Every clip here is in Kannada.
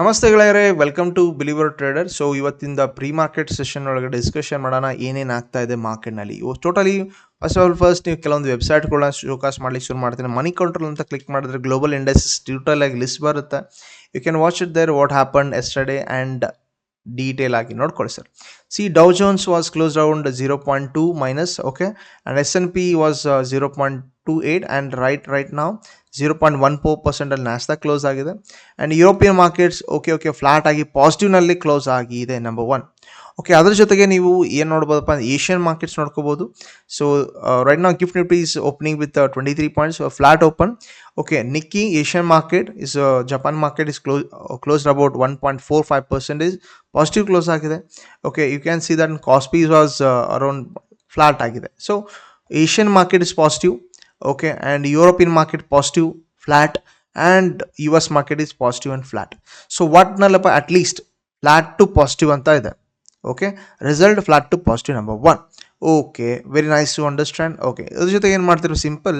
ನಮಸ್ತೆ ಗೆಳೆಯರೇ welcome to believer trader so ಇವತ್ತಿಂದ ಪ್ರೀ ಮಾರ್ಕೆಟ್ ಸೆಷನ್ ಒಳಗೆ ಡಿಸ್ಕಷನ್ ಮಾಡೋಣ, ಏನೇನು ಆಗ್ತಾ ಇದೆ ಮಾರ್ಕೆಟ್ನಲ್ಲಿ totally first of all first ನೀವು ಕೆಲವೊಂದು ವೆಬ್ಸೈಟ್ಗಳನ್ನ ಶೋಕಾಸ್ ಮಾಡ್ಲಿಕ್ಕೆ ಶುರು ಮಾಡ್ತೀನಿ. ಮನಿ ಕಂಟ್ರೋಲ್ ಅಂತ ಕ್ಲಿಕ್ ಮಾಡಿದ್ರೆ ಗ್ಲೋಬಲ್ ಇಂಡಸ್ಟ್ರೀಸ್ ಟ್ಯೂಟಲ್ ಆಗಿ ಲಿಸ್ಟ್ ಬರುತ್ತೆ. You can watch it there what happen yesterday and detail ಆಗಿ ನೋಡ್ಕೊಳ್ಳಿ sir. See Dow Jones was close around zero point two minus okay and S N P was zero point two eight and right right ನಾವು ಜೀರೋ ಪಾಯಿಂಟ್ ಒನ್ ಫೋರ್ ಪರ್ಸೆಂಟಲ್ಲಿ ನ್ಯಾಸ್ದಾಗ ಕ್ಲೋಸ್ ಆಗಿದೆ. And European markets okay okay flat ಆಗಿ ಪಾಸಿಟಿವ್ನಲ್ಲಿ ಕ್ಲೋಸ್ ಆಗಿದೆ ನಂಬರ್ ಒನ್ ಓಕೆ ಅದರ ಜೊತೆಗೆ ನೀವು ಏನು ನೋಡ್ಬೋದಪ್ಪ ಏಷ್ಯನ್ ಮಾರ್ಕೆಟ್ಸ್ ನೋಡ್ಕೋಬೋದು. ಸೊ ರೈಟ್ ನಾವು gift Nifty is opening with twenty three points flat open okay Nikkei Asian market is Japan market is close closed about one point four five percentage positive close ಆಗಿದೆ. Okay you can see that Kospi was around flat ಆಗಿದೆ. So Asian market is positive and European market positive flat and U S market is positive flat. Flat so nalapa at least flat to positive ಅಂತ ಇದೆ okay result flat to positive number one okay very nice to understand okay ಅದ್ರ ಜೊತೆಗೆ ಏನು ಮಾಡ್ತೀರಿ? ಸಿಂಪಲ್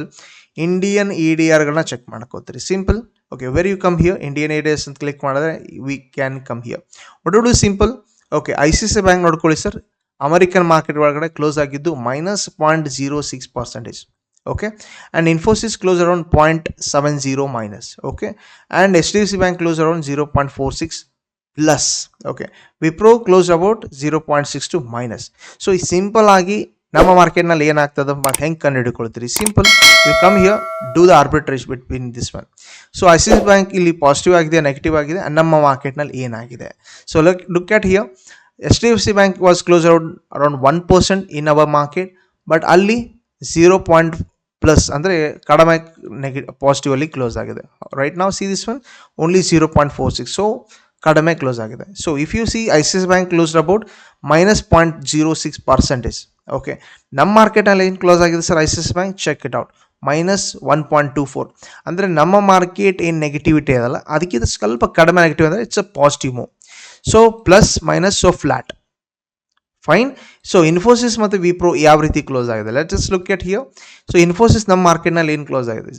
ಇಂಡಿಯನ್ ಇ ಡಿ ಆರ್ಗಳನ್ನ ಚೆಕ್ ಮಾಡ್ಕೋತೀರಿ. Simple okay very you come here Indian E ಅಂತ ಕ್ಲಿಕ್ ಮಾಡಿದ್ರೆ we can come here what do simple okay I C C bank ನೋಡ್ಕೊಳ್ಳಿ ಸರ್ ಅಮೆರಿಕನ್ ಮಾರ್ಕೆಟ್ ಒಳಗಡೆ ಕ್ಲೋಸ್ ಆಗಿದ್ದು minus point zero six percentage D F C bank close around zero point four six plus okay Wipro close about zero point six two minus so ಈ ಸಿಂಪಲ್ ಆಗಿ ನಮ್ಮ ಮಾರ್ಕೆಟ್ನಲ್ಲಿ ಏನಾಗ್ತದೆ? ಬಟ್ ಹೆಂಗೆ ಕಂಡು ಹಿಡ್ಕೊಳ್ತೀರಿ simple you come here do the arbitrage between this one so I C bank ಇಲ್ಲಿ ಪಾಸಿಟಿವ್ ಆಗಿದೆ ನೆಗೆಟಿವ್ ಆಗಿದೆ, and ನಮ್ಮ ಮಾರ್ಕೆಟ್ನಲ್ಲಿ ಏನಾಗಿದೆ? So look look at here H D F C bank was close around around one percent in our market but ಅಲ್ಲಿ ಝೀರೋ ಪಾಯಿಂಟ್ ಪ್ಲಸ್ ಅಂದರೆ ಕಡಿಮೆ ನೆಗೆ ಪಾಸಿಟಿವಲ್ಲಿ ಕ್ಲೋಸ್ ಆಗಿದೆ ರೈಟ್ ನಾವು see this one only zero point four six so ಕಡಿಮೆ ಕ್ಲೋಸ್ ಆಗಿದೆ so if you see I C S bank closed about minus point zero six percentage okay ನಮ್ಮ ಮಾರ್ಕೆಟಲ್ಲಿ ಏನು ಕ್ಲೋಸ್ ಆಗಿದೆ sir I C S bank check it out minus one point two four ಅಂದರೆ ನಮ್ಮ ಮಾರ್ಕೆಟ್ ಏನು ನೆಗೆಟಿವಿಟಿ ಅದಲ್ಲ ಅದಕ್ಕಿಂತ ಸ್ವಲ್ಪ ಕಡಿಮೆ ನೆಗೆಟಿವ್ ಅಂದರೆ it's a positive move so plus minus so flat fine so Infosys ಮತ್ತು ವಿಪ್ರೋ ಯಾವ ರೀತಿ ಕ್ಲೋಸ್ ಆಗಿದೆ? Let just look at here so Infosys ನಮ್ಮ ಮಾರ್ಕೆಟ್ನಲ್ಲಿ ಏನು ಕ್ಲೋಸ್ ಆಗಿದೆ?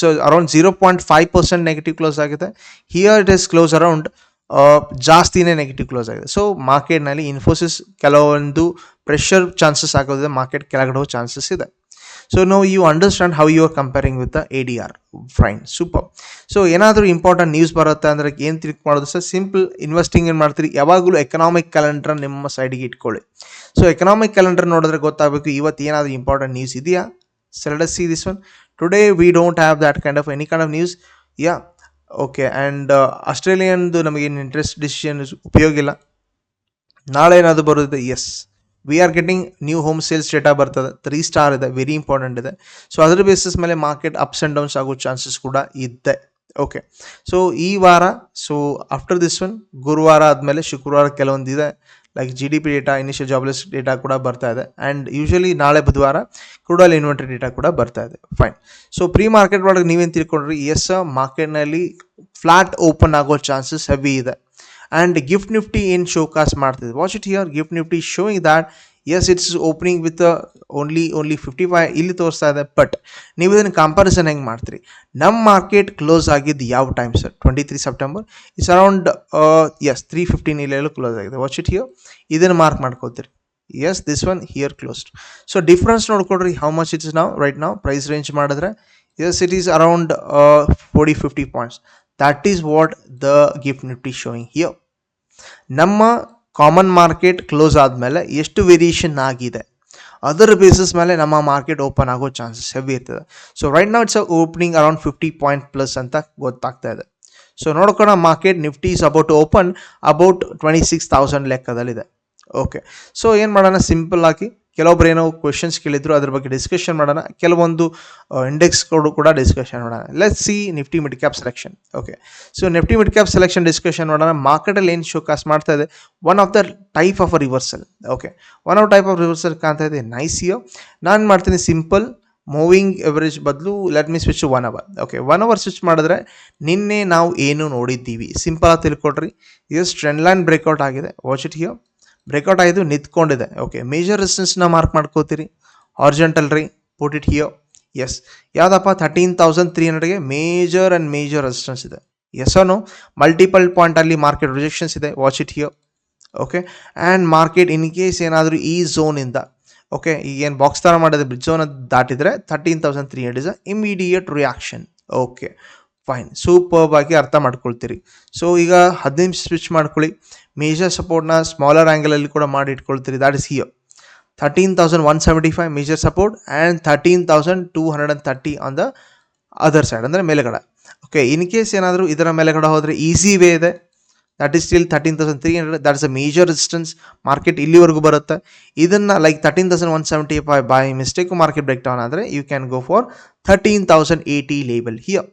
So around zero point five percent negative close ಆಗಿದೆ. Here it is close around ಜಾಸ್ತಿನೇ ನೆಗೆಟಿವ್ ಕ್ಲೋಸ್ ಆಗಿದೆ. ಸೊ ಮಾರ್ಕೆಟ್ನಲ್ಲಿ ಇನ್ಫೋಸಿಸ್ ಕೆಲವೊಂದು ಪ್ರೆಷರ್ ಚಾನ್ಸಸ್ ಆಗೋದ್ರೆ ಮಾರ್ಕೆಟ್ ಕೆಳಗಡೆ ಹೋಗೋ ಚಾನ್ಸಸ್ ಇದೆ. So no you understand how you are comparing with the A D R fine super so ಏನಾದರೂ ಇಂಪಾರ್ಟೆಂಟ್ ನ್ಯೂಸ್ ಬರುತ್ತೆ ಅಂದರೆ ಏನು ತಿಳಿಕ್ ಮಾಡೋದು ಸರ್? ಸಿಂಪಲ್ ಇನ್ವೆಸ್ಟಿಂಗ್ ಏನು ಮಾಡ್ತೀರಿ? ಯಾವಾಗಲೂ ಎಕನಾಮಿಕ್ ಕ್ಯಾಲೆಂಡರ್ ನಿಮ್ಮ ಸೈಡಿಗೆ ಇಟ್ಕೊಳ್ಳಿ. ಸೊ ಎಕನಾಮಿಕ್ ಕ್ಯಾಲೆಂಡರ್ ನೋಡಿದ್ರೆ ಗೊತ್ತಾಗಬೇಕು ಇವತ್ತು ಏನಾದರೂ ಇಂಪಾರ್ಟೆಂಟ್ ನ್ಯೂಸ್ ಇದೆಯಾ? ಸೆಲೆಡ್ see this one today we don't have that kind of any kind of news yeah okay and ಆಸ್ಟ್ರೇಲಿಯನ್ದು ನಮಗೇನು ಇಂಟ್ರೆಸ್ಟ್ ಡಿಸಿಷನ್ ಉಪಯೋಗ ಇಲ್ಲ. ನಾಳೆ ಏನಾದರೂ ಬರುತ್ತೆ as we are getting new home sales data ಬರ್ತದೆ. ತ್ರೀ ಸ್ಟಾರ್ ಇದೆ ವೆರಿ ಇಂಪಾರ್ಟೆಂಟ್ ಇದೆ. ಸೊ ಅದರ ಬೇಸಿಸ್ ಮೇಲೆ ಮಾರ್ಕೆಟ್ ಅಪ್ಸ್ ಆ್ಯಂಡ್ ಡೌನ್ಸ್ ಆಗೋ ಚಾನ್ಸಸ್ ಕೂಡ ಇದೆ. ಓಕೆ ಸೊ ಈ ವಾರ ಸೊ ಆಫ್ಟರ್ ದಿಸ್ ಒನ್ ಗುರುವಾರ ಆದಮೇಲೆ ಶುಕ್ರವಾರ ಕೆಲವೊಂದು ಇದೆ. Like G D P data initial jobless data ಕೂಡ ಬರ್ತಾ ಇದೆ. ಆ್ಯಂಡ್ ಯೂಶಲಿ ನಾಳೆ ಬುಧವಾರ ಕ್ರೂಡಲ್ ಇನ್ವರ್ಟರಿ ಡೇಟಾ ಕೂಡ ಬರ್ತಾ ಇದೆ. ಫೈನ್ ಸೊ ಪ್ರೀ ಮಾರ್ಕೆಟ್ ಒಳಗೆ ನೀವೇನು ತಿಳ್ಕೊಂಡ್ರಿ? ಎಸ್ ಮಾರ್ಕೆಟ್ನಲ್ಲಿ ಫ್ಲಾಟ್ ಓಪನ್ ಆಗೋ ಚಾನ್ಸಸ್ ಹೆವಿ ಇದೆ. ಆ್ಯಂಡ್ ಗಿಫ್ಟ್ ನಿಫ್ಟಿ ಏನು showcase watch watch it here gift Nifty showing that as it's opening with only only fifty five ಇಲ್ಲಿ ತೋರಿಸ್ತಾ ಇದೆ ಬಟ್ ನೀವು ಇದನ್ನು ಕಂಪಾರಿಸನ್ ಹೆಂಗೆ ಮಾಡ್ತೀರಿ? ನಮ್ಮ ಮಾರ್ಕೆಟ್ ಕ್ಲೋಸ್ ಆಗಿದ್ದು ಯಾವ time sir twenty three September it's around as three fifteen ಇಲ್ಲೆಲ್ಲೂ close ಆಗಿದೆ. ವಾಚ್ ಇಟ್ ಹಿಯರ್ ಇದನ್ನು ಮಾರ್ಕ್ ಮಾಡ್ಕೋತೀರಿ as this one here closed so difference ನೋಡ್ಕೊಡ್ರಿ ಹೌ ಮಚ್ ಇಟ್ಸ್ ನಾವು ರೈಟ್ ನಾವು ಪ್ರೈಸ್ ರೇಂಜ್ ಮಾಡಿದ್ರೆ as it is around forty fifty points that is what the gift Nifty showing here ನಮ್ಮ ಕಾಮನ್ ಮಾರ್ಕೆಟ್ ಕ್ಲೋಸ್ ಆದಮೇಲೆ ಎಷ್ಟು ವೇರಿಯೇಷನ್ ಆಗಿದೆ? ಅದರ ಬೇಸಿಸ್ ಮೇಲೆ ನಮ್ಮ ಮಾರ್ಕೆಟ್ ಓಪನ್ ಆಗೋ ಚಾನ್ಸಸ್ ಹೆವಿ ಇರ್ತದೆ. ಸೊ ರೈಟ್ ನಾವು it's opening around fifty point plus ಅಂತ ಗೊತ್ತಾಗ್ತಾ ಇದೆ. So ನೋಡ್ಕೋಣ market Nifty is about open about twenty six thousand ಲೆಕ್ಕದಲ್ಲಿದೆ. Okay so ಏನು ಮಾಡೋಣ? ಸಿಂಪಲ್ ಆಗಿ ಕೆಲವೊಬ್ರು ಏನೋ ಕ್ವೆಶನ್ಸ್ ಕೇಳಿದ್ರು, ಅದ್ರ ಬಗ್ಗೆ ಡಿಸ್ಕಷನ್ ಮಾಡೋಣ. ಕೆಲವೊಂದು ಇಂಡೆಕ್ಸ್ಗಳು ಕೂಡ ಡಿಸ್ಕಷನ್ ಮಾಡೋಣ. Let see Nifty mid cap selection okay so Nifty mid cap selection discussion ಮಾಡೋಣ ಮಾರ್ಕೆಟಲ್ಲಿ ಏನು ಶೋಕಾಸ್ ಮಾಡ್ತಾ ಇದೆ? One of the type of reversal okay one of type of reversal ಕಾಣ್ತಾ ಇದೆ. ನೈಸಿಯೋ ನಾನು ಮಾಡ್ತೀನಿ ಸಿಂಪಲ್ ಮೂವಿಂಗ್ ಎವರೇಜ್ ಬದಲು let me switch one hour okay one hour switch ಮಾಡಿದ್ರೆ ನಿನ್ನೆ ನಾವು ಏನು ನೋಡಿದ್ದೀವಿ? ಸಿಂಪಲ್ ಆಗಿ ತಿಳ್ಕೊಡ್ರಿ ಇದು ಟ್ರೆಂಡ್ ಲೈನ್ ಬ್ರೇಕ್ಔಟ್ ಆಗಿದೆ. ವಾಚ್ ಇಟ್ ಹಿಯರ್ ಬ್ರೇಕ್ಔಟ್ ಆಯಿತು ನಿಂತ್ಕೊಂಡಿದೆ. ಓಕೆ ಮೇಜರ್ ರೆಸಿಸ್ಟೆನ್ಸ್ನ ಮಾರ್ಕ್ ಮಾಡ್ಕೋತೀರಿ? ಆರ್ಜೆಂಟಲ್ ರೀ ಪುಟ್ ಇಟ್ ಹಿಯೋ ಎಸ್ ಯಾವುದಪ್ಪ? ಥರ್ಟೀನ್ ತೌಸಂಡ್ ತ್ರೀ ಹಂಡ್ರೆಡ್ಗೆ ಮೇಜರ್ ಆ್ಯಂಡ್ ಮೇಜರ್ ರೆಸಿಸ್ಟೆನ್ಸ್ ಇದೆ. ಎಸ್ ನೋ ಮಲ್ಟಿಪಲ್ ಪಾಯಿಂಟಲ್ಲಿ ಮಾರ್ಕೆಟ್ ರಿಜೆಕ್ಷನ್ಸ್ ಇದೆ. Watch it here okay and market in case ಏನಾದರೂ ಈ ಝೋನಿಂದ ಓಕೆ ಈಗ ಏನು ಬಾಕ್ಸ್ ಥರ ಮಾಡಿದ್ರೆ bridge zone ದಾಟಿದರೆ thirteen thousand three hundred is immediate reaction okay fine super ಆಗಿ ಅರ್ಥ ಮಾಡ್ಕೊಳ್ತೀರಿ. ಸೊ ಈಗ ಹದಿನೈದು ಸ್ವಿಚ್ ಮಾಡ್ಕೊಳ್ಳಿ. ಮೇಜರ್ ಸಪೋರ್ಟ್ನ ಸ್ಮಾಲರ್ ಆ್ಯಂಗಲಲ್ಲಿ ಕೂಡ ಮಾಡಿ ಇಟ್ಕೊಳ್ತೀರಿ. That is here thirteen thousand one seventy five major support and thirteen thousand two hundred and thirty on the other side ಅಂದರೆ ಮೇಲೆಗಡೆ. ಓಕೆ ಇನ್ ಕೇಸ್ ಏನಾದರೂ ಇದರ ಮೇಲೆಗಡೆ ಹೋದರೆ ಈಸಿ ವೇ ಇದೆ. That is still thirteen thousand three hundred that is a major resistance market ಇಲ್ಲಿವರೆಗೂ ಬರುತ್ತೆ. ಇದನ್ನು like thirteen thousand one seventy five by mistake market break down ಆದರೆ you can go for thirteen thousand eighty label here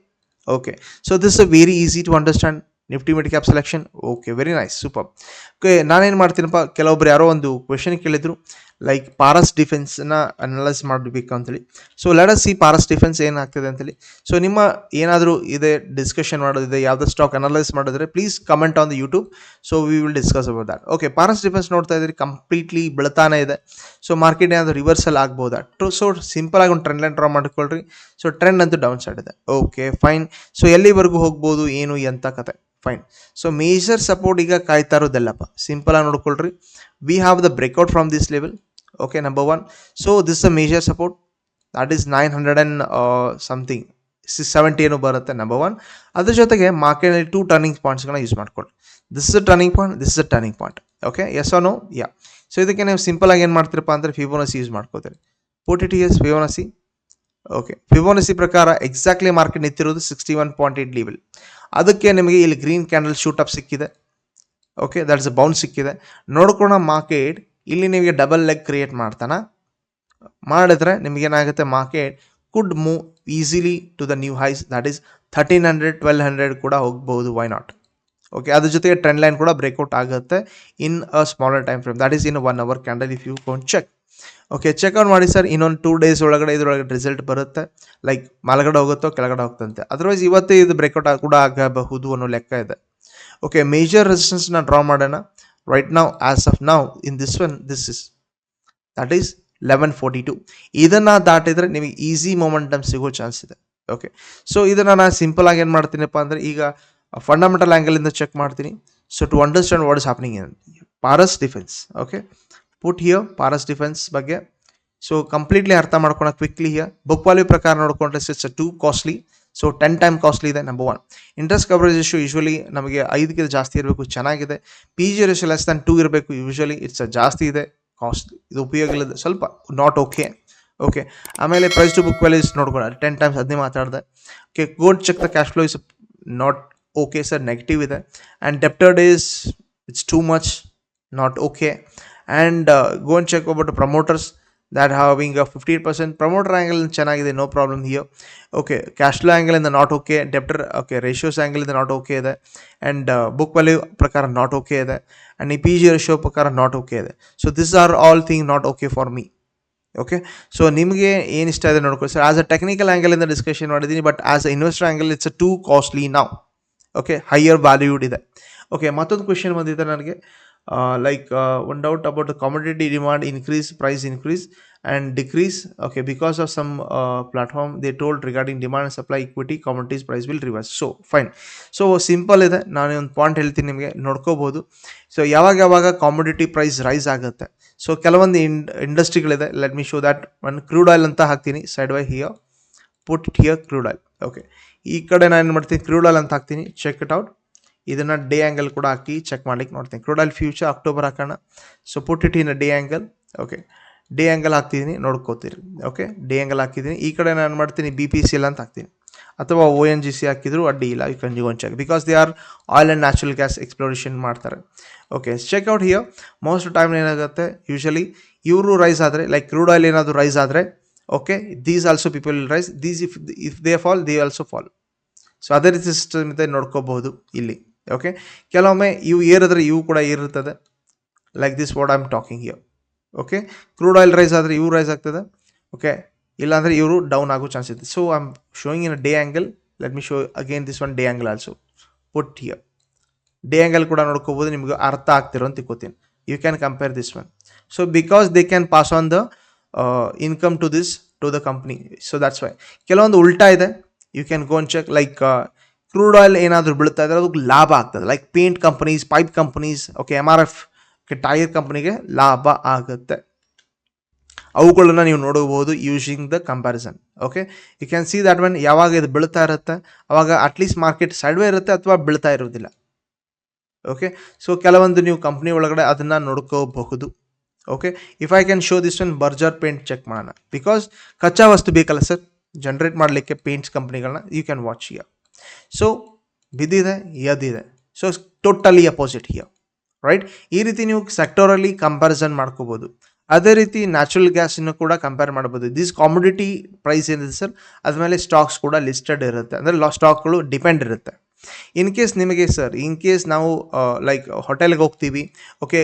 okay so this a very easy to understand Nifty mid cap selection okay very nice super okay ನಾನೇನು ಮಾಡ್ತೀನಪ್ಪ? ಕೆಲವೊಬ್ರು ಯಾರೋ ಒಂದು ಕ್ವೆಶನ್ ಕೇಳಿದ್ರು. ಲೈಕ್ ಪಾರಸ್ ಡಿಫೆನ್ಸ್ನ ಅನಲೈಸ್ ಮಾಡಬೇಕು ಅಂತೇಳಿ. So let see Paras Defence ಏನಾಗ್ತದೆ ಅಂತೇಳಿ. ಸೊ ನಿಮ್ಮ ಏನಾದರೂ ಇದೆ ಡಿಸ್ಕಷನ್ ಮಾಡೋದಿದೆ, ಯಾವುದೋ ಸ್ಟಾಕ್ ಅನಲೈಸ್ ಮಾಡಿದ್ರೆ please comment on the YouTube so we will discuss about that okay Paras Defence ನೋಡ್ತಾ ಇದ್ರೆ ಕಂಪ್ಲೀಟ್ಲಿ ಬೆಳತಾನೆ ಇದೆ. ಸೊ ಮಾರ್ಕೆಟ್ ಏನಾದರೂ ರಿವರ್ಸಲ್ ಆಗ್ಬೋದಾ? ಟು ಸೊ ಸಿಂಪಲ್ ಆಗಿ ಒಂದು ಟ್ರೆಂಡ್ ಲೈನ್ ಡ್ರಾ ಮಾಡ್ಕೊಳ್ರಿ. ಸೊ ಟ್ರೆಂಡ್ ಅಂತೂ ಡೌನ್ ಸೈಡ್ ಇದೆ. ಓಕೆ ಫೈನ್ ಸೊ ಎಲ್ಲಿವರೆಗೂ ಹೋಗ್ಬೋದು, ಏನು ಎಂಥ ಕತೆ? ಫೈನ್ ಸೊ ಮೇಜರ್ ಸಪೋರ್ಟ್ ಈಗ ಕಾಯ್ತಾ ಇರೋದಲ್ಲಪ್ಪ. ಸಿಂಪಲ್ ಆಗಿ ನೋಡ್ಕೊಳ್ರಿ. We have the breakout from this level okay number one so this the major support that is nine hundred and something six seventy ಏನು ಬರುತ್ತೆ ನಂಬರ್ ಒನ್ ಅದ್ರ ಜೊತೆಗೆ ಮಾರ್ಕೆಟ್ನಲ್ಲಿ ಟೂ ಟರ್ನಿಂಗ್ ಪಾಯಿಂಟ್ಸ್ಗಳನ್ನ ಯೂಸ್ ಮಾಡ್ಕೊಳ್ಳಿ. This is a turning point this is a turning point okay yes no yeah so ಇದಕ್ಕೆ ನೀವು ಸಿಂಪಲ್ ಆಗಿ ಏನು ಮಾಡ್ತೀರಪ್ಪ ಅಂದರೆ ಫಿಬೋನಸಿ ಯೂಸ್ ಮಾಡ್ಕೋತೀರಿ. ಫೋರ್ಟಿ ಟಿ ಎಸ್ ಫಿಬೋನಸಿ ಓಕೆ ಫಿಬೋನಸಿ ಪ್ರಕಾರ exactly market ನಿಂತಿರೋದು sixty one point eight level ಅದಕ್ಕೆ ನಿಮಗೆ ಇಲ್ಲಿ ಗ್ರೀನ್ ಕ್ಯಾಂಡಲ್ ಶೂಟ್ ಅಪ್ ಸಿಕ್ಕಿದೆ. ಓಕೆ ದಟ್ಸ್ ಅ ಬೌನ್ಸ್ ಸಿಕ್ಕಿದೆ. ನೋಡ್ಕೊಳ ಮಾರ್ಕೆಟ್ ಇಲ್ಲಿ ನಿಮಗೆ ಡಬಲ್ ಲೆಗ್ ಕ್ರಿಯೇಟ್ ಮಾಡ್ತಾನ. ಮಾಡಿದ್ರೆ ನಿಮಗೇನಾಗುತ್ತೆ market could move easily to the new highs that is thirteen hundred twelve hundred ಕೂಡ ಹೋಗ್ಬೋದು ವೈ ನಾಟ್ ಓಕೆ ಅದ್ರ ಜೊತೆಗೆ ಟ್ರೆಂಡ್ ಲೈನ್ ಕೂಡ ಬ್ರೇಕ್ಔಟ್ ಆಗುತ್ತೆ in a smaller time frame that is in one hour candle if you can check okay check out ಮಾಡಿ ಸರ್ ಇನ್ನೊಂದು ಟೂ ಡೇಸ್ ಒಳಗಡೆ ಇದರೊಳಗೆ ರಿಸಲ್ಟ್ ಬರುತ್ತೆ. ಲೈಕ್ ಮಲಗಡೆ ಹೋಗುತ್ತೋ ಕೆಳಗಡೆ ಹೋಗ್ತಂತೆ. ಅದರ್ವೈಸ್ ಇವತ್ತೇ ಇದು ಬ್ರೇಕ್ಔಟ್ ಕೂಡ ಆಗಬಹುದು ಅನ್ನೋ ಲೆಕ್ಕ ಇದೆ. ಓಕೆ ಮೇಜರ್ ರೆಸಿಸ್ಟೆನ್ಸ್ನ ಡ್ರಾ ಮಾಡೋಣ. ಆಸ್ ಆಫ್ ನಾವು in this one this is that is eleven forty two ಇದನ್ನು ದಾಟಿದ್ರೆ ನಿಮಗೆ ಈಸಿ ಮೊಮೆಂಟಮ್ ಸಿಗೋ ಚಾನ್ಸ್ ಇದೆ. ಓಕೆ ಸೊ ಇದನ್ನು ನಾನು ಸಿಂಪಲ್ ಆಗಿ ಏನು ಮಾಡ್ತೀನಪ್ಪ ಅಂದರೆ ಈಗ ಫಂಡಮೆಂಟಲ್ ಆ್ಯಂಗಲಿಂದ ಚೆಕ್ ಮಾಡ್ತೀನಿ. So to understand what is happening in Paras Defence okay put here Paras Defence ಬಗ್ಗೆ. ಸೊ ಕಂಪ್ಲೀಟ್ಲಿ ಅರ್ಥ ಮಾಡ್ಕೊಳೋ ಕ್ವಿಕ್ಲಿ ಹಿಯರ್ ಬುಕ್ ವ್ಯಾಲ್ಯೂ ಪ್ರಕಾರ ನೋಡ್ಕೊಂಡ್ರೆ it's too costly so ten time costly ಇದೆ number one interest coverage issue usually ನಮಗೆ ಐದಕ್ಕಿಂತ ಜಾಸ್ತಿ ಇರಬೇಕು, ಚೆನ್ನಾಗಿದೆ. P G ratio less than two ಇರಬೇಕು ಯೂಶ್ವಲಿ ಇಟ್ಸ್ ಜಾಸ್ತಿ ಇದೆ ಕಾಸ್ಟ್ಲಿ ಇದು ಉಪಯೋಗ ಇಲ್ಲದೆ ಸ್ವಲ್ಪ ನಾಟ್ ಓಕೆ ಓಕೆ ಆಮೇಲೆ ಪ್ರೈಸ್ ಟು ಬುಕ್ ವ್ಯಾಲ್ಯೂಸ್ ನೋಡ್ಕೊಳ್ಳಿ ಟೆನ್ ಟೈಮ್ಸ್ ಅದನ್ನೇ ಮಾತಾಡಿದೆ. Okay go and check the cash flow is not okay sir negative ಇದೆ. And debtor days it's too much not okay and go and check about promoters that having a fifty percent promoter angle ಚೆನ್ನಾಗಿದೆ no problem here okay cash flow ಆ್ಯಂಗಲಿಂದ not okay debtor okay ratios ಆ್ಯಂಗಲಿಂದ not okay ಇದೆ. ಆ್ಯಂಡ್ ಬುಕ್ ವ್ಯಾಲ್ಯೂ ಪ್ರಕಾರ ನಾಟ್ ಓಕೆ ಇದೆ. ಆ್ಯಂಡ್ ಈ ಪಿ ಜಿ ರೇಷಿಯೋ ಪ್ರಕಾರ ನಾಟ್ ಓಕೆ ಇದೆ. So this are all thing not okay for me okay so ನಿಮಗೆ ಏನು ಇಷ್ಟ ಇದೆ ನೋಡ್ಕೊಳ್ಳಿ. ಸರ್ ಆಸ್ ಅ ಟೆಕ್ನಿಕಲ್ ಆ್ಯಂಗಲಿಂದ ಡಿಸ್ಕಷನ್ ಮಾಡಿದ್ದೀನಿ but as a investor angle it's a too costly ನಾವು ಓಕೆ ಹೈಯರ್ ವ್ಯಾಲ್ಯೂಡ್ ಇದೆ. ಓಕೆ ಮತ್ತೊಂದು ಕ್ವೆಶನ್ ಬಂದಿದೆ ನನಗೆ. Like one doubt about the commodity demand increase price increase and decrease okay because of some platform they told regarding demand and supply equity commodities price will reverse so fine so simple ಇದೆ. ನಾನು ಒಂದು ಪಾಯಿಂಟ್ ಹೇಳ್ತೀನಿ ನಿಮಗೆ. ನೋಡ್ಕೋಬೋದು. ಸೊ ಯಾವಾಗ ಯಾವಾಗ ಕಾಮಿಡಿಟಿ ಪ್ರೈಸ್ ರೈಸ್ ಆಗುತ್ತೆ? ಸೊ ಕೆಲವೊಂದು ಇಂಡ್ ಇಂಡಸ್ಟ್ರಿಗಳಿದೆ let me show that one crude oil ಅಂತ ಹಾಕ್ತೀನಿ. Side why here put here crude oil okay ಈ ಕಡೆ ನಾನು ಏನು ಮಾಡ್ತೀನಿ? ಕ್ರೂಡ್ ಆಯಿಲ್ ಅಂತ ಹಾಕ್ತೀನಿ. ಚೆಕ್ ಇಟ್ ಔಟ್ ಇದನ್ನು ಡೇ ಆ್ಯಂಗಲ್ ಕೂಡ ಹಾಕಿ ಚೆಕ್ ಮಾಡ್ಲಿಕ್ಕೆ ನೋಡ್ತೀನಿ. ಕ್ರೂಡ್ ಆಯಿಲ್ ಫ್ಯೂಚರ್ ಅಕ್ಟೋಬರ್ ಹಾಕೋಣ. So put it in day angle okay day angle ಹಾಕ್ತಿದ್ದೀನಿ ನೋಡ್ಕೋತೀರಿ. ಓಕೆ ಡಿ ಆ್ಯಂಗಲ್ ಹಾಕಿದ್ದೀನಿ ಈ ಕಡೆ ನಾನು ಮಾಡ್ತೀನಿ ಬಿ ಪಿ ಸಿ ಎಲ್ ಅಂತ ಹಾಕ್ತೀನಿ. ಅಥವಾ ಒ ಎನ್ ಜಿ ಸಿ ಹಾಕಿದ್ರು ಅಡ್ಡಿ ಇಲ್ಲ you can check because they are oil and natural gas exploration ಮಾಡ್ತಾರೆ. Okay check out here most time ಏನಾಗುತ್ತೆ? ಯೂಶಲಿ ಇವರು ರೈಸ್ ಆದರೆ ಲೈಕ್ ಕ್ರೂಡ್ ಆಯಿಲ್ ಏನಾದರೂ ರೈಸ್ ಆದರೆ okay these also people rise these if if they fall they also fall so ಅದೇ ರೀತಿ ಸಿಸ್ಟಮ್ ಇದೆ, ನೋಡ್ಕೋಬಹುದು ಇಲ್ಲಿ. ಓಕೆ ಕೆಲವೊಮ್ಮೆ ಇವು ಏರಿದ್ರೆ ಇವು ಕೂಡ ಏರಿರ್ತದೆ. Like this what I am talking here okay crude oil rise ಆದರೆ ಇವು ರೈಸ್ ಆಗ್ತದೆ. ಓಕೆ ಇಲ್ಲಾಂದರೆ ಇವರು ಡೌನ್ ಆಗೋ ಚಾನ್ಸ್ ಇದೆ so I am showing in day angle let me show again this one day angle also put here day angle ಕೂಡ ನೋಡ್ಕೋಬೋದು. ನಿಮ್ಗೆ ಅರ್ಥ ಆಗ್ತಿರೋ ಅಂತ ತಿಳ್ಕೊತೀನಿ. You can compare this one so because they can pass on the income to this to the company so that's why ಕೆಲವೊಂದು ಉಲ್ಟಾ ಇದೆ. You can go and check like crude oil ಏನಾದರೂ ಬೀಳ್ತಾ ಇದ್ರೆ ಅದಕ್ಕೆ ಲಾಭ ಆಗ್ತದೆ. Like paint companies pipe companies okay M R F tyre ಕಂಪ್ನಿಗೆ ಲಾಭ ಆಗುತ್ತೆ. ಅವುಗಳನ್ನ ನೀವು ನೋಡಬಹುದು using the comparison okay you can see that when ಯಾವಾಗ ಇದು ಬೀಳ್ತಾ ಇರುತ್ತೆ, ಅವಾಗ ಅಟ್ಲೀಸ್ಟ್ ಮಾರ್ಕೆಟ್ ಸೈಡ್ವೇ ಇರುತ್ತೆ ಅಥವಾ ಬೀಳ್ತಾ ಇರೋದಿಲ್ಲ ಓಕೆ ಸೊ ಕೆಲವೊಂದು ನೀವು ಕಂಪ್ನಿ ಒಳಗಡೆ ಅದನ್ನು ನೋಡ್ಕೋಬಹುದು. Okay if I can show this one Berger paint check ಮಾಡೋಣ. ಬಿಕಾಸ್ ಕಚ್ಚಾ ವಸ್ತು ಬೇಕಲ್ಲ ಸರ್ ಜನ್ರೇಟ್ ಮಾಡಲಿಕ್ಕೆ paints ಕಂಪ್ನಿಗಳನ್ನ you can watch here so ಬಿದ್ದಿದೆ, ಎದ್ದಿದೆ. So totally opposite here right ಈ ರೀತಿ ನೀವು ಸೆಕ್ಟೋರಲ್ಲಿ ಕಂಪ್ಯಾರಿಸನ್ ಮಾಡ್ಕೋಬೋದು. ಅದೇ ರೀತಿ ನ್ಯಾಚುರಲ್ ಗ್ಯಾಸನ್ನು ಕೂಡ ಕಂಪೇರ್ ಮಾಡ್ಬೋದು. ದಿಸ್ ಕಾಮಿಡಿಟಿ ಪ್ರೈಸ್ ಏನಿದೆ ಸರ್ ಅದ್ಮೇಲೆ ಸ್ಟಾಕ್ಸ್ ಕೂಡ ಲಿಸ್ಟೆಡ್ ಇರುತ್ತೆ. ಅಂದರೆ ಲಾ ಸ್ಟಾಕ್ಗಳು ಡಿಪೆಂಡ್ ಇರುತ್ತೆ. ಇನ್ ಕೇಸ್ ನಿಮಗೆ ಸರ್ ಇನ್ ಕೇಸ್ ನಾವು ಲೈಕ್ ಹೋಟೆಲ್ಗೆ ಹೋಗ್ತೀವಿ ಓಕೆ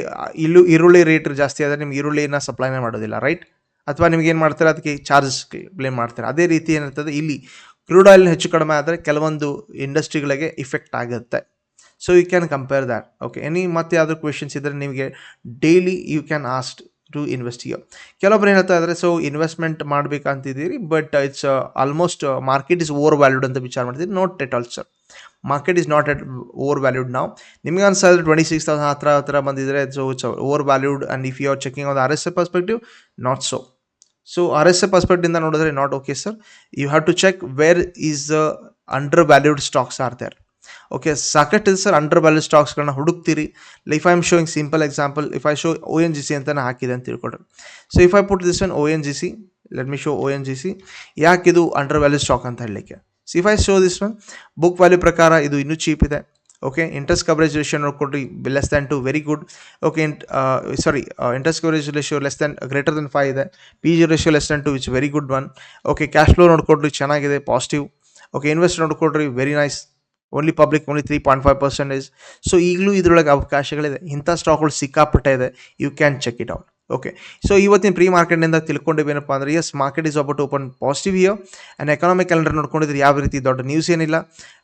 ಇಲ್ಲೂ ಈರುಳ್ಳಿ ರೇಟ್ ಜಾಸ್ತಿ ಆದರೆ ನಿಮ್ಗೆ ಈರುಳ್ಳಿನ ಸಪ್ಲೈನೇ ಮಾಡೋದಿಲ್ಲ ರೈಟ್ ಅಥವಾ ನಿಮ್ಗೆ ಏನು ಮಾಡ್ತಾರೆ? ಅದಕ್ಕೆ ಚಾರ್ಜಸ್ ಬ್ಲೇಮ್ ಮಾಡ್ತಾರೆ. ಅದೇ ರೀತಿ ಏನಿರ್ತದೆ, ಇಲ್ಲಿ ಕ್ರೂಡ್ ಆಯಿಲ್ ಹೆಚ್ಚು ಕಡಿಮೆ ಆದರೆ ಕೆಲವೊಂದು ಇಂಡಸ್ಟ್ರಿಗಳಿಗೆ ಇಫೆಕ್ಟ್ ಆಗುತ್ತೆ. So you can compare that okay any ಮತ್ತೆ ಯಾವುದೇ ಕ್ವೆಶನ್ಸ್ ಇದ್ದರೆ ನಿಮಗೆ daily you can asked to invest here ಕೆಲವೊಬ್ರು ಏನು ಹೇಳ್ತಾ ಇದ್ದಾರೆ so investment ಮಾಡಬೇಕಂತಿದ್ದೀರಿ but it's almost market is over valued ಅಂತ ವಿಚಾರ ಮಾಡ್ತೀರಿ not at all sir market is not at over valued ನಾವು ನಿಮಗೆ ಅನ್ಸಿದ್ರೆ ಟ್ವೆಂಟಿ ಸಿಕ್ಸ್ ತೌಸಂಡ್ ಹತ್ರ ಹತ್ರ ಬಂದಿದ್ರೆ so it's over valued and if you are checking on R S A perspective not so so R S A ಪರ್ಸ್ಪೆಕ್ಟಿಂದ ನೋಡಿದ್ರೆ not okay sir you have to check where is the under valued stocks are there okay ಸಾಕಷ್ಟು ಇದೆ ಸರ್ ಅಂಡರ್ ವ್ಯಾಲ್ಯೂ ಸ್ಟಾಕ್ಸ್ಗಳನ್ನ ಹುಡುಕ್ತೀರಿ. If I am showing simple example if I show O N G C ಅಂತಾನೆ ಹಾಕಿದೆ ಅಂತ ತಿಳ್ಕೊಳ್ರಿ. So if I put this one O N G C let me show O N G see ಯಾಕಿದು under value stock ಅಂತ ಹೇಳಲಿಕ್ಕೆ? See if I show this one book value ಪ್ರಕಾರ ಇದು ಇನ್ನೂ ಚೀಪ್ ಇದೆ. ಓಕೆ ಇಂಟ್ರೆಸ್ಟ್ ಕವರೇಜ್ ರೇಷಿಯೋ ನೋಡ್ಕೊಡ್ರಿ less than two very good okay sorry interest coverage ratio less than greater than five ಇದೆ. P G ratio less than two which very good one okay cash flow ನೋಡ್ಕೊಡ್ರಿ ಚೆನ್ನಾಗಿದೆ ಪಾಸಿಟಿವ್ ಓಕೆ ಇನ್ವೆಸ್ಟ್ ನೋಡ್ಕೊಡ್ರಿ very nice only public only three point five percentage so ಈಗಲೂ ಇದರೊಳಗೆ ಅವಕಾಶಗಳಿದೆ. ಇಂಥ ಸ್ಟಾಕ್ಗಳು ಸಿಕ್ಕಾಪಟ್ಟೆ ಇದೆ. You can check it out okay so ಇವತ್ತಿನ ಪ್ರೀ ಮಾರ್ಕೆಟ್ನಿಂದ ತಿಳ್ಕೊಂಡಿವೇನಪ್ಪ ಅಂದರೆ as market is about open positive ಇಯೋ and economic calendar ನೋಡ್ಕೊಂಡಿದ್ರೆ ಯಾವ ರೀತಿ ದೊಡ್ಡ ನ್ಯೂಸ್ ಏನಿಲ್ಲ.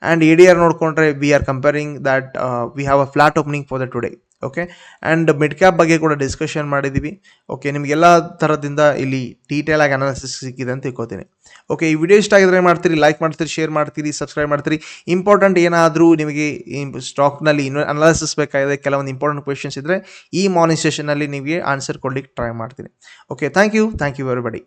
ಆ್ಯಂಡ್ ಎ ಡಿ ಆರ್ ನೋಡ್ಕೊಂಡ್ರೆ we are comparing that we have a flat opening for the today okay and mid cap ಬಗ್ಗೆ ಕೂಡ ಡಿಸ್ಕಷನ್ ಮಾಡಿದ್ದೀವಿ ಓಕೆ ನಿಮಗೆಲ್ಲ ಥರದಿಂದ ಇಲ್ಲಿ ಡೀಟೇಲ್ ಆಗಿ ಅನಾಲಿಸಿಸ್ ಸಿಕ್ಕಿದೆ ಅಂತ ತಿಳ್ಕೊತೀನಿ. ಓಕೆ ಈ ವಿಡಿಯೋ ಇಷ್ಟ ಆಗಿದ್ರೆ ಮಾಡ್ತೀರಿ ಲೈಕ್ ಮಾಡ್ತೀರಿ ಶೇರ್ ಮಾಡ್ತೀರಿ ಸಬ್ಸ್ಕ್ರೈಬ್ ಮಾಡ್ತೀರಿ. ಇಂಪಾರ್ಟೆಂಟ್ ಏನಾದರೂ ನಿಮಗೆ ಸ್ಟಾಕ್ನಲ್ಲಿ ಇನ್ನು ಅನಾಲಿಸಿಸ್ ಬೇಕಾಗಿದೆ, ಕೆಲವೊಂದು ಇಂಪಾರ್ಟೆಂಟ್ ಕ್ವೆಶನ್ಸ್ ಇದ್ದರೆ ಈ ಮಾರ್ನಿಂಗ್ ಸೆಷನಲ್ಲಿ ನಿಮಗೆ ಆನ್ಸರ್ ಕೊಡ್ಲಿಕ್ಕೆ ಟ್ರೈ ಮಾಡ್ತೀನಿ. Okay thank you thank you very buddy